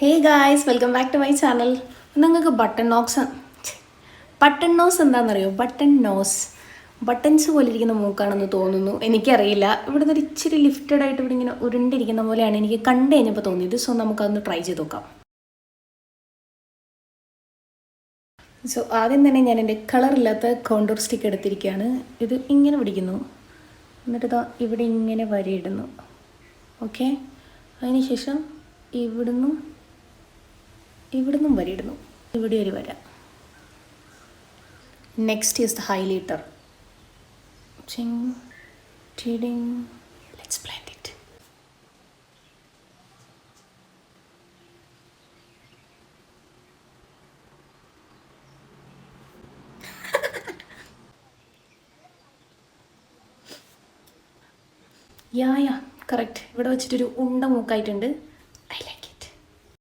Hey guys welcome back to my channel നിങ്ങൾക്ക് button nose button nose എന്താണെന്നറിയോ button nose buttons പോലെ ഇരിക്കുന്ന മൂക്കാണെന്ന് തോന്നുന്നു. എനിക്കറിയില്ല. ഇവിടെ നിന്ന് ഇച്ചിരി ലിഫ്റ്റഡ് ആയിട്ട് ഇവിടെ ഇങ്ങനെ ഉരുണ്ടിരിക്കുന്ന പോലെയാണ് എനിക്ക് കണ്ടു കഴിഞ്ഞപ്പോൾ തോന്നിയത്. സോ നമുക്കതൊന്ന് ട്രൈ ചെയ്ത് നോക്കാം. സോ ആദ്യം തന്നെ ഞാൻ എന്റെ കളറില്ലാത്ത കോണ്ടൂർ സ്റ്റിക്ക് എടുത്തിരിക്കുകയാണ്. ഇത് ഇങ്ങനെ പിടിക്കുന്നു. എന്നിട്ട് ഇതാ ഇവിടെ ഇങ്ങനെ വരയിടുന്നു. ഓക്കെ അതിനുശേഷം ഇവിടുന്നും ഇവിടുന്നും വരയിടുന്നു. ഇവിടെ ഒരു വര. നെക്സ്റ്റ് ഈസ് ദ ഹൈലൈറ്റർ ചിങ് യാ യാ കറക്റ്റ് ഇവിടെ വെച്ചിട്ടൊരു ഉണ്ട മൂക്കായിട്ടുണ്ട്.